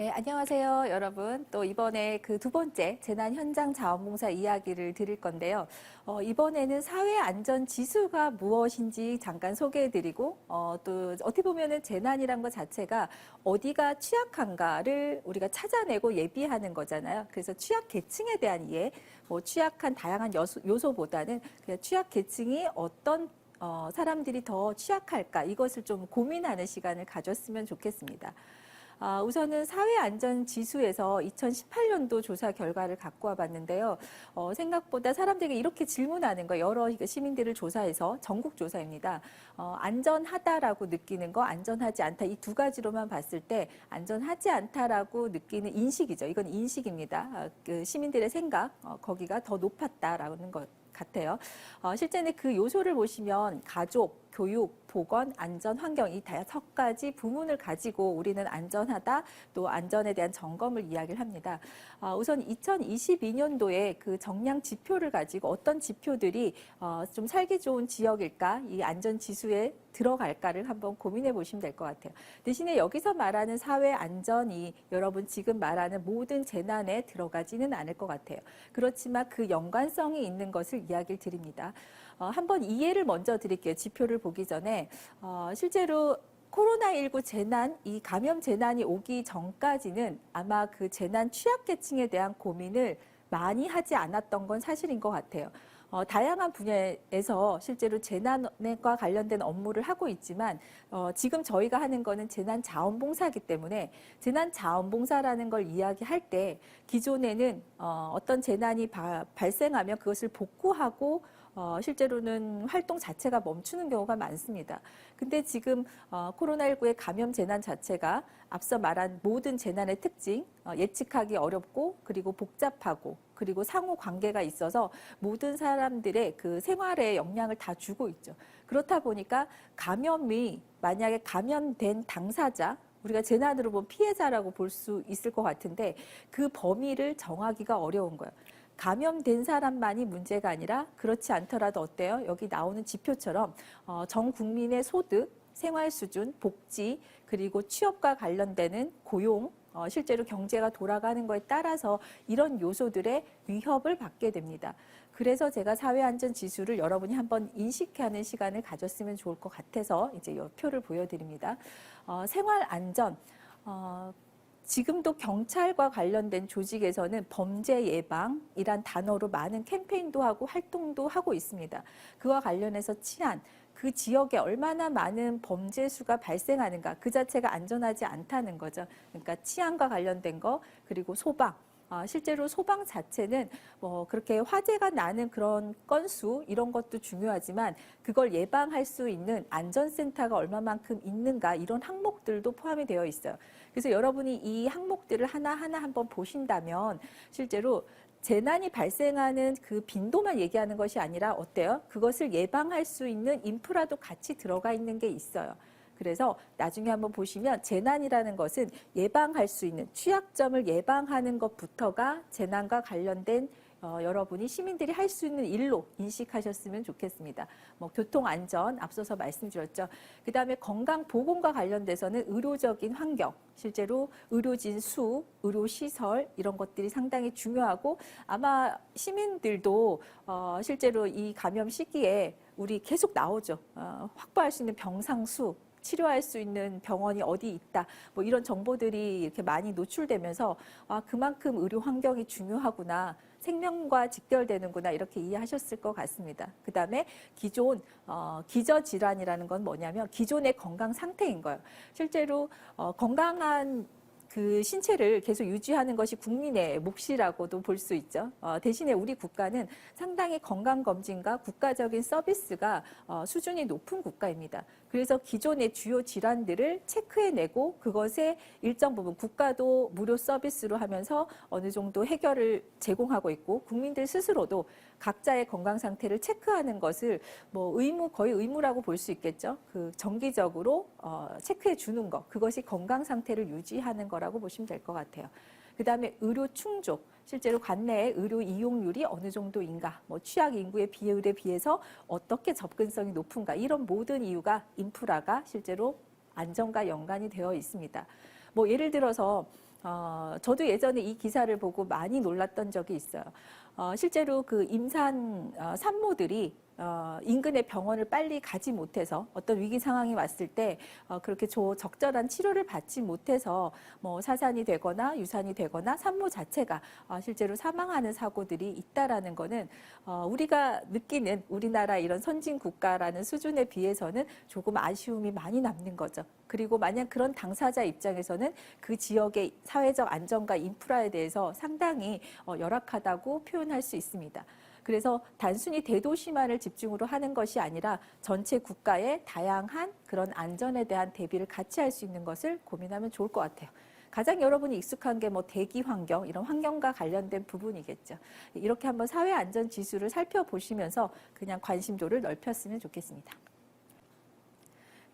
네, 안녕하세요, 여러분. 또 이번에 그 두 번째 재난 현장 자원봉사 이야기를 드릴 건데요. 어, 이번에는 사회 안전 지수가 무엇인지 잠깐 소개해드리고, 어, 또 어떻게 보면은 재난이란 것 자체가 어디가 취약한가를 우리가 찾아내고 예비하는 거잖아요. 그래서 취약 계층에 대한 이해, 뭐 취약한 다양한 요소, 요소보다는 그냥 취약 계층이 어떤 어, 사람들이 더 취약할까 이것을 좀 고민하는 시간을 가졌으면 좋겠습니다. 아, 우선은 사회안전지수에서 2018년도 조사 결과를 갖고 와봤는데요. 어, 생각보다 사람들이 이렇게 질문하는 거 여러 시민들을 조사해서 전국 조사입니다. 어, 안전하다라고 느끼는 거, 안전하지 않다 이 두 가지로만 봤을 때 안전하지 않다라고 느끼는 인식이죠. 이건 인식입니다. 아, 그 시민들의 생각 어, 거기가 더 높았다라는 것. 같아요. 어, 실제는 그 요소를 보시면 가족, 교육, 보건, 안전, 환경 이 다섯 가지 부문을 가지고 우리는 안전하다 또 안전에 대한 점검을 이야기를 합니다. 어, 우선 2022년도에 그 정량 지표를 가지고 어떤 지표들이 어, 좀 살기 좋은 지역일까 이 안전 지수에 들어갈까를 한번 고민해 보시면 될 것 같아요. 대신에 여기서 말하는 사회 안전이 여러분 지금 말하는 모든 재난에 들어가지는 않을 것 같아요. 그렇지만 그 연관성이 있는 것을 이야기를 드립니다. 어, 한번 이해를 먼저 드릴게요. 지표를 보기 전에 어, 실제로 코로나19 재난, 이 감염 재난이 오기 전까지는 아마 그 재난 취약계층에 대한 고민을 많이 하지 않았던 건 사실인 것 같아요. 어, 다양한 분야에서 실제로 재난과 관련된 업무를 하고 있지만 어, 지금 저희가 하는 거는 재난 자원봉사이기 때문에 재난 자원봉사라는 걸 이야기할 때 기존에는 어, 어떤 재난이 바, 발생하면 그것을 복구하고 어, 실제로는 활동 자체가 멈추는 경우가 많습니다. 근데 지금 어, 코로나19의 감염 재난 자체가 앞서 말한 모든 재난의 특징, 어, 예측하기 어렵고 그리고 복잡하고 그리고 상호 관계가 있어서 모든 사람들의 그 생활에 영향을 다 주고 있죠. 그렇다 보니까 감염이 만약에 감염된 당사자 우리가 재난으로 본 피해자라고 볼 수 있을 것 같은데 그 범위를 정하기가 어려운 거예요. 감염된 사람만이 문제가 아니라 그렇지 않더라도 어때요? 여기 나오는 지표처럼 어, 전 국민의 소득, 생활 수준, 복지, 그리고 취업과 관련되는 고용, 어, 실제로 경제가 돌아가는 거에 따라서 이런 요소들의 위협을 받게 됩니다. 그래서 제가 사회안전 지수를 여러분이 한번 인식하는 시간을 가졌으면 좋을 것 같아서 이제 이 표를 보여드립니다. 어, 생활 안전. 어, 지금도 경찰과 관련된 조직에서는 범죄 예방이란 단어로 많은 캠페인도 하고 활동도 하고 있습니다. 그와 관련해서 치안, 그 지역에 얼마나 많은 범죄 수가 발생하는가 그 자체가 안전하지 않다는 거죠. 그러니까 치안과 관련된 거 그리고 소방 아, 실제로 소방 자체는 뭐 그렇게 화재가 나는 그런 건수 이런 것도 중요하지만 그걸 예방할 수 있는 안전센터가 얼마만큼 있는가 이런 항목들도 포함이 되어 있어요. 그래서 여러분이 이 항목들을 하나하나 한번 보신다면 실제로 재난이 발생하는 그 빈도만 얘기하는 것이 아니라 어때요? 그것을 예방할 수 있는 인프라도 같이 들어가 있는 게 있어요. 그래서 나중에 한번 보시면 재난이라는 것은 예방할 수 있는 취약점을 예방하는 것부터가 재난과 관련된 어, 여러분이 시민들이 할 수 있는 일로 인식하셨으면 좋겠습니다. 뭐 교통 안전 앞서서 말씀드렸죠. 그 다음에 건강 보건과 관련돼서는 의료적인 환경, 실제로 의료진 수, 의료 시설 이런 것들이 상당히 중요하고 아마 시민들도 어, 실제로 이 감염 시기에 우리 계속 나오죠. 어, 확보할 수 있는 병상 수, 치료할 수 있는 병원이 어디 있다. 뭐 이런 정보들이 이렇게 많이 노출되면서 아, 그만큼 의료 환경이 중요하구나. 생명과 직결되는구나 이렇게 이해하셨을 것 같습니다. 그 다음에 기존 어, 기저 질환이라는 건 뭐냐면 기존의 건강 상태인 거예요. 실제로 어, 건강한 그 신체를 계속 유지하는 것이 국민의 몫이라고도 볼 수 있죠. 어, 대신에 우리 국가는 상당히 건강검진과 국가적인 서비스가 어, 수준이 높은 국가입니다. 그래서 기존의 주요 질환들을 체크해내고 그것에 일정 부분 국가도 무료 서비스로 하면서 어느 정도 해결을 제공하고 있고 국민들 스스로도 각자의 건강 상태를 체크하는 것을 뭐 의무 거의 의무라고 볼 수 있겠죠. 그 정기적으로 어, 체크해 주는 것 그것이 건강 상태를 유지하는 거라고 보시면 될 것 같아요. 그 다음에 의료 충족. 실제로 관내의 의료 이용률이 어느 정도인가, 뭐 취약 인구의 비율에 비해서 어떻게 접근성이 높은가, 이런 모든 이유가 인프라가 실제로 안전과 연관이 되어 있습니다. 뭐 예를 들어서 어, 저도 예전에 이 기사를 보고 많이 놀랐던 적이 있어요. 어, 실제로 그 임산 어, 산모들이 어, 인근의 병원을 빨리 가지 못해서 어떤 위기 상황이 왔을 때 어, 그렇게 조, 적절한 치료를 받지 못해서 뭐 사산이 되거나 유산이 되거나 산모 자체가 어, 실제로 사망하는 사고들이 있다라는 거는 어, 우리가 느끼는 우리나라 이런 선진 국가라는 수준에 비해서는 조금 아쉬움이 많이 남는 거죠. 그리고 만약 그런 당사자 입장에서는 그 지역의 사회적 안정과 인프라에 대해서 상당히 어, 열악하다고 표현할 수 있습니다. 그래서 단순히 대도시만을 집중으로 하는 것이 아니라 전체 국가의 다양한 그런 안전에 대한 대비를 같이 할 수 있는 것을 고민하면 좋을 것 같아요. 가장 여러분이 익숙한 게 뭐 대기 환경 이런 환경과 관련된 부분이겠죠. 이렇게 한번 사회 안전 지수를 살펴보시면서 그냥 관심도를 넓혔으면 좋겠습니다.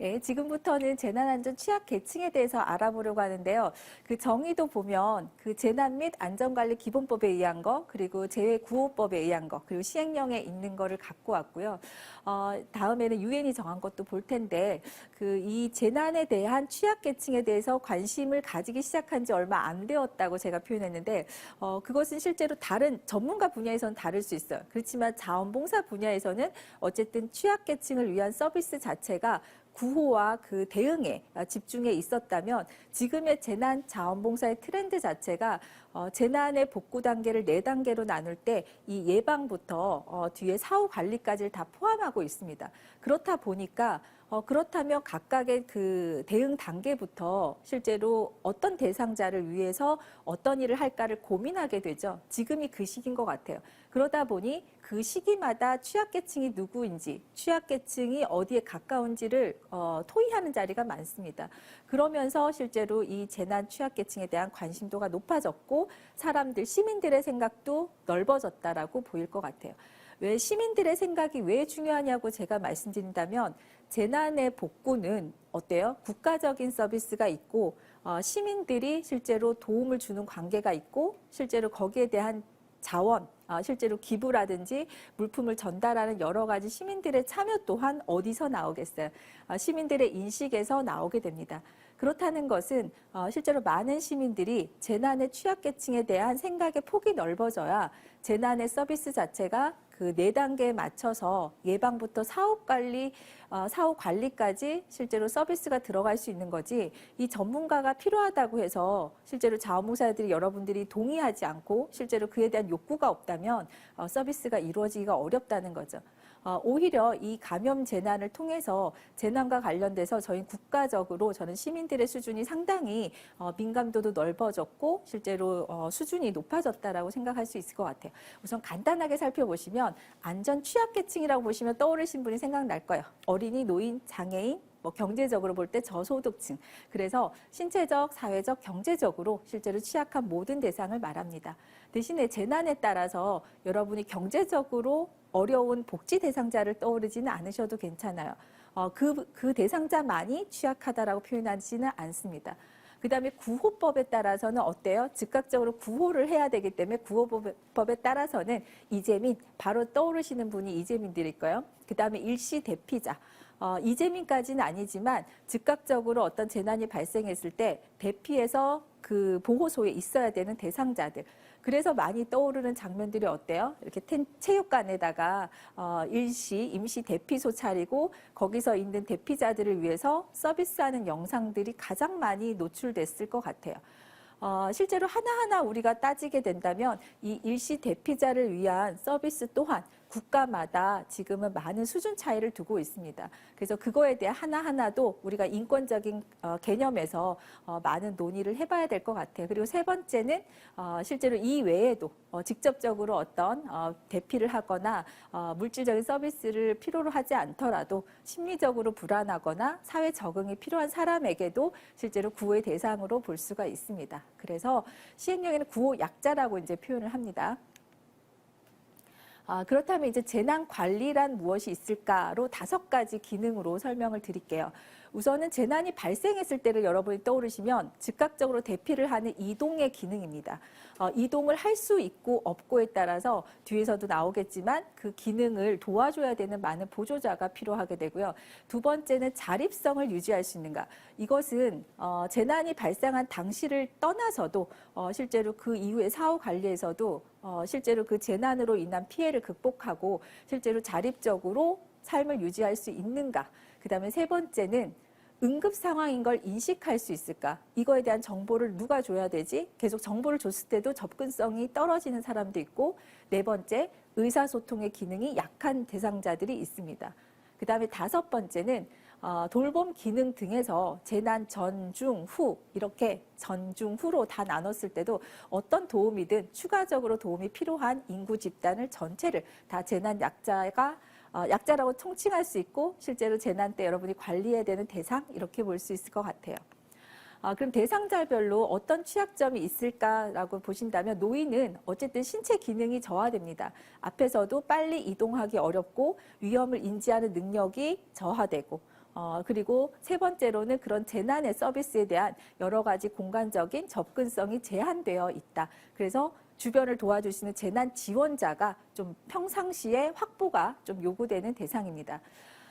예, 지금부터는 재난안전 취약 계층에 대해서 알아보려고 하는데요. 그 정의도 보면 그 재난 및 안전관리 기본법에 의한 거, 그리고 재해구호법에 의한 거, 그리고 시행령에 있는 거를 갖고 왔고요. 어, 다음에는 유엔이 정한 것도 볼 텐데, 그 이 재난에 대한 취약 계층에 대해서 관심을 가지기 시작한 지 얼마 안 되었다고 제가 표현했는데, 어, 그것은 실제로 다른 전문가 분야에서는 다를 수 있어요. 그렇지만 자원봉사 분야에서는 어쨌든 취약 계층을 위한 서비스 자체가 구호와 그 대응에 집중해 있었다면 지금의 재난 자원봉사의 트렌드 자체가 어, 재난의 복구 단계를 네 단계로 나눌 때 이 예방부터 어, 뒤에 사후 관리까지를 다 포함하고 있습니다. 그렇다 보니까 어, 그렇다면 각각의 그 대응 단계부터 실제로 어떤 대상자를 위해서 어떤 일을 할까를 고민하게 되죠. 지금이 그 시기인 것 같아요. 그러다 보니 그 시기마다 취약계층이 누구인지, 취약계층이 어디에 가까운지를 어, 토의하는 자리가 많습니다. 그러면서 실제로 이 재난 취약계층에 대한 관심도가 높아졌고 사람들, 시민들의 생각도 넓어졌다라고 보일 것 같아요. 왜 시민들의 생각이 왜 중요하냐고 제가 말씀드린다면 재난의 복구는 어때요? 국가적인 서비스가 있고 어, 시민들이 실제로 도움을 주는 관계가 있고 실제로 거기에 대한 자원, 어, 실제로 기부라든지 물품을 전달하는 여러 가지 시민들의 참여 또한 어디서 나오겠어요? 어, 시민들의 인식에서 나오게 됩니다. 그렇다는 것은 어, 실제로 많은 시민들이 재난의 취약계층에 대한 생각의 폭이 넓어져야 재난의 서비스 자체가 그 네 단계에 맞춰서 예방부터 사후 관리, 어, 사후 관리까지 실제로 서비스가 들어갈 수 있는 거지 이 전문가가 필요하다고 해서 실제로 자원봉사자들이 여러분들이 동의하지 않고 실제로 그에 대한 욕구가 없다면 어, 서비스가 이루어지기가 어렵다는 거죠. 어, 오히려 이 감염 재난을 통해서 재난과 관련돼서 저희 국가적으로 저는 시민들의 수준이 상당히 어, 민감도도 넓어졌고 실제로 어, 수준이 높아졌다라고 생각할 수 있을 것 같아요. 우선 간단하게 살펴보시면 안전 취약계층이라고 보시면 떠오르신 분이 생각날 거예요. 어린이, 노인, 장애인, 뭐 경제적으로 볼 때 저소득층. 그래서 신체적, 사회적, 경제적으로 실제로 취약한 모든 대상을 말합니다. 대신에 재난에 따라서 여러분이 경제적으로 어려운 복지 대상자를 떠오르지는 않으셔도 괜찮아요. 어, 그, 그 대상자만이 취약하다라고 표현하지는 않습니다. 그 다음에 구호법에 따라서는 어때요? 즉각적으로 구호를 해야 되기 때문에 구호법에 따라서는 이재민, 바로 떠오르시는 분이 이재민들일 거예요. 그 다음에 일시 대피자. 어, 이재민까지는 아니지만 즉각적으로 어떤 재난이 발생했을 때 대피해서 그 보호소에 있어야 되는 대상자들. 그래서 많이 떠오르는 장면들이 어때요? 이렇게 텐, 체육관에다가 어, 일시 임시 대피소 차리고 거기서 있는 대피자들을 위해서 서비스하는 영상들이 가장 많이 노출됐을 것 같아요. 어, 실제로 하나하나 우리가 따지게 된다면 이 일시 대피자를 위한 서비스 또한 국가마다 지금은 많은 수준 차이를 두고 있습니다. 그래서 그거에 대한 하나하나도 우리가 인권적인 어, 개념에서 어, 많은 논의를 해봐야 될 것 같아요. 그리고 세 번째는 어, 실제로 이 외에도 어, 직접적으로 어떤 어, 대피를 하거나 어, 물질적인 서비스를 필요로 하지 않더라도 심리적으로 불안하거나 사회 적응이 필요한 사람에게도 실제로 구호의 대상으로 볼 수가 있습니다. 그래서 시행령에는 구호 약자라고 이제 표현을 합니다. 아, 그렇다면 이제 재난 관리란 무엇이 있을까로 다섯 가지 기능으로 설명을 드릴게요. 우선은 재난이 발생했을 때를 여러분이 떠오르시면 즉각적으로 대피를 하는 이동의 기능입니다. 어, 이동을 할 수 있고 없고에 따라서 뒤에서도 나오겠지만 그 기능을 도와줘야 되는 많은 보조자가 필요하게 되고요. 두 번째는 자립성을 유지할 수 있는가. 이것은 어, 재난이 발생한 당시를 떠나서도 어, 실제로 그 이후의 사후 관리에서도 어, 실제로 그 재난으로 인한 피해를 극복하고 실제로 자립적으로 삶을 유지할 수 있는가. 그 다음에 세 번째는 응급 상황인 걸 인식할 수 있을까? 이거에 대한 정보를 누가 줘야 되지? 계속 정보를 줬을 때도 접근성이 떨어지는 사람도 있고 네 번째 의사소통의 기능이 약한 대상자들이 있습니다. 그 다음에 다섯 번째는 어, 돌봄 기능 등에서 재난 전, 중, 후 이렇게 전, 중, 후로 다 나눴을 때도 어떤 도움이든 추가적으로 도움이 필요한 인구 집단을 전체를 다 재난 약자가 어, 약자라고 통칭할 수 있고 실제로 재난 때 여러분이 관리해야 되는 대상 이렇게 볼 수 있을 것 같아요. 아, 그럼 대상자별로 어떤 취약점이 있을까라고 보신다면 노인은 어쨌든 신체 기능이 저하됩니다. 앞에서도 빨리 이동하기 어렵고 위험을 인지하는 능력이 저하되고 어, 그리고 세 번째로는 그런 재난의 서비스에 대한 여러 가지 공간적인 접근성이 제한되어 있다. 그래서 주변을 도와주시는 재난 지원자가 좀 평상시에 확보가 좀 요구되는 대상입니다.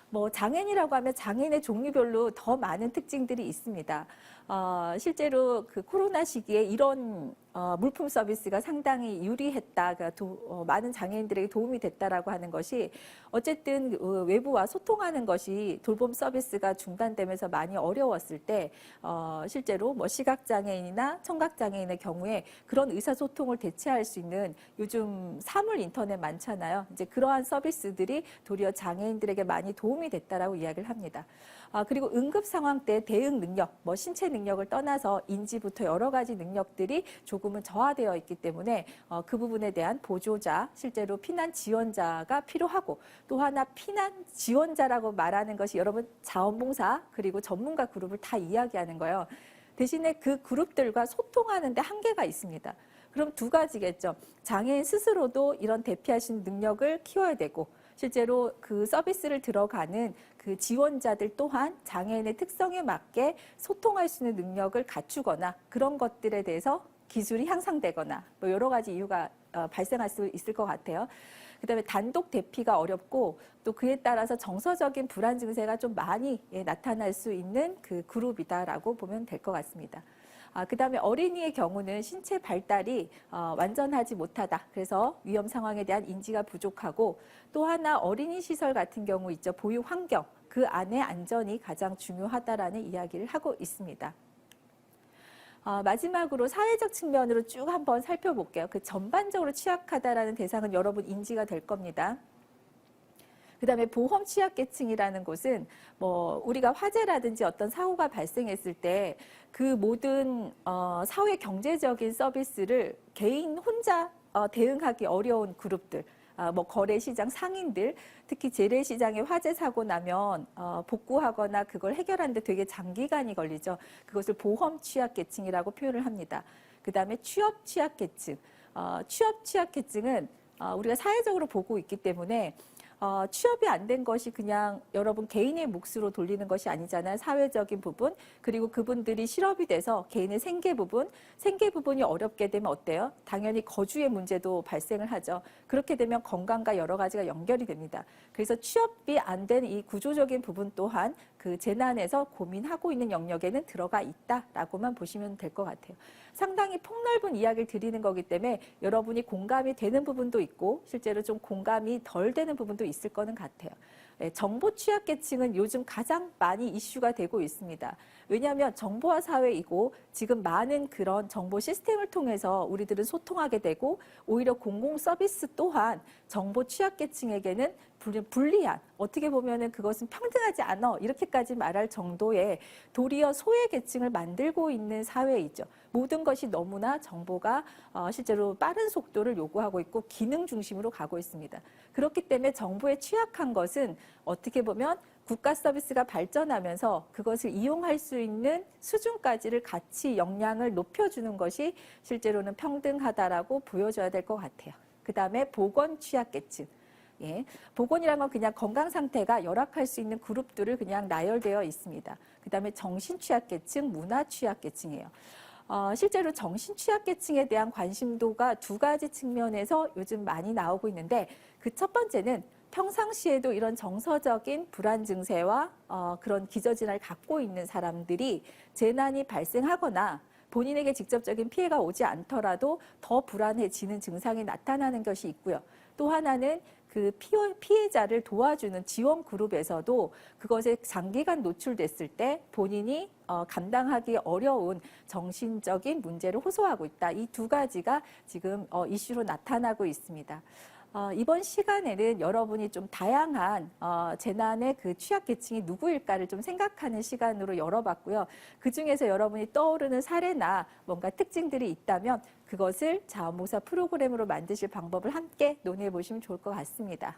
뭐 장애인이라고 하면 장애인의 종류별로 더 많은 특징들이 있습니다. 어, 실제로 그 코로나 시기에 이런 어, 물품 서비스가 상당히 유리했다, 도, 어, 많은 장애인들에게 도움이 됐다라고 하는 것이 어쨌든 어, 외부와 소통하는 것이 돌봄 서비스가 중단되면서 많이 어려웠을 때 어, 실제로 뭐 시각 장애인이나 청각 장애인의 경우에 그런 의사소통을 대체할 수 있는 요즘 사물 인터넷 많잖아요. 이제 그러한 서비스들이 도리어 장애인들에게 많이 도움이 됐다라고 이야기를 합니다. 아, 그리고 응급 상황 때 대응 능력, 뭐 신체 능력을 떠나서 인지부터 여러 가지 능력들이 조금 은 저하되어 있기 때문에 어, 그 부분에 대한 보조자, 실제로 피난 지원자가 필요하고 또 하나 피난 지원자라고 말하는 것이 여러분 자원봉사 그리고 전문가 그룹을 다 이야기하는 거예요. 대신에 그 그룹들과 소통하는데 한계가 있습니다. 그럼 두 가지겠죠. 장애인 스스로도 이런 있는 능력을 키워야 되고 실제로 그 서비스를 들어가는 그 지원자들 또한 장애인의 특성에 맞게 소통할 수 있는 능력을 갖추거나 그런 것들에 대해서 기술이 향상되거나 뭐 여러 가지 이유가 어, 발생할 수 있을 것 같아요. 그다음에 단독 대피가 어렵고 또 그에 따라서 정서적인 불안 증세가 좀 많이 예, 나타날 수 있는 그 그룹이다라고 보면 될 것 같습니다. 아, 그 다음에 어린이의 경우는 신체 발달이 어, 완전하지 못하다. 그래서 위험 상황에 대한 인지가 부족하고 또 하나 어린이 시설 같은 경우 있죠. 보육 환경. 그 안에 안전이 가장 중요하다라는 이야기를 하고 있습니다. 어, 마지막으로 사회적 측면으로 쭉 한번 살펴볼게요. 그 전반적으로 취약하다라는 대상은 여러분 인지가 될 겁니다. 그다음에 보험 취약계층이라는 곳은 뭐 우리가 화재라든지 어떤 사고가 발생했을 때 그 모든 어, 사회 경제적인 서비스를 개인 혼자 어, 대응하기 어려운 그룹들. 아, 뭐 거래 시장 상인들 특히 재래 시장에 화재 사고 나면 어, 복구하거나 그걸 해결하는데 되게 장기간이 걸리죠. 그것을 보험 취약계층이라고 표현을 합니다. 그 다음에 취업 취약계층. 어, 취업 취약계층은 어, 우리가 사회적으로 보고 있기 때문에 어, 취업이 안 된 것이 그냥 여러분 개인의 몫으로 돌리는 것이 아니잖아요. 사회적인 부분 그리고 그분들이 실업이 돼서 개인의 생계 부분, 생계 부분이 어렵게 되면 어때요? 당연히 거주의 문제도 발생을 하죠. 그렇게 되면 건강과 여러 가지가 연결이 됩니다. 그래서 취업이 안 된 이 구조적인 부분 또한 그 재난에서 고민하고 있는 영역에는 들어가 있다라고만 보시면 될 것 같아요. 상당히 폭넓은 이야기를 드리는 거기 때문에 여러분이 공감이 되는 부분도 있고 실제로 좀 공감이 덜 되는 부분도 있을 거는 같아요. 네, 정보 취약계층은 요즘 가장 많이 이슈가 되고 있습니다. 왜냐하면 정보화 사회이고 지금 많은 그런 정보 시스템을 통해서 우리들은 소통하게 되고 오히려 공공 서비스 또한 정보 취약계층에게는 불리한 어떻게 보면은 그것은 평등하지 않아 이렇게까지 말할 정도의 도리어 소외 계층을 만들고 있는 사회이죠. 모든 것이 너무나 정보가 어, 실제로 빠른 속도를 요구하고 있고 기능 중심으로 가고 있습니다. 그렇기 때문에 정보에 취약한 것은 어떻게 보면 국가 서비스가 발전하면서 그것을 이용할 수 있는 수준까지를 같이 역량을 높여주는 것이 실제로는 평등하다라고 보여줘야 될 것 같아요. 그 다음에 보건 취약계층. 예. 보건이란 건 그냥 건강 상태가 열악할 수 있는 그룹들을 그냥 나열되어 있습니다. 그 다음에 정신 취약계층, 문화 취약계층이에요. 어, 실제로 정신 취약계층에 대한 관심도가 두 가지 측면에서 요즘 많이 나오고 있는데 그 첫 번째는 평상시에도 이런 정서적인 불안 증세와 어, 그런 기저질환을 갖고 있는 사람들이 재난이 발생하거나 본인에게 직접적인 피해가 오지 않더라도 더 불안해지는 증상이 나타나는 것이 있고요. 또 하나는 그 피해, 피해 자를 도와주는 지원 그룹에서도 그것에 장기간 노출됐을 때 본인이 어, 감당하기 어려운 정신적인 문제를 호소하고 있다. 이 두 가지가 지금 어, 이슈로 나타나고 있습니다. 어, 이번 시간에는 여러분이 좀 다양한 어, 재난의 그 취약계층이 누구일까를 좀 생각하는 시간으로 열어봤고요. 그 중에서 여러분이 떠오르는 사례나 뭔가 특징들이 있다면 그것을 자원봉사 프로그램으로 만드실 방법을 함께 논의해 보시면 좋을 것 같습니다.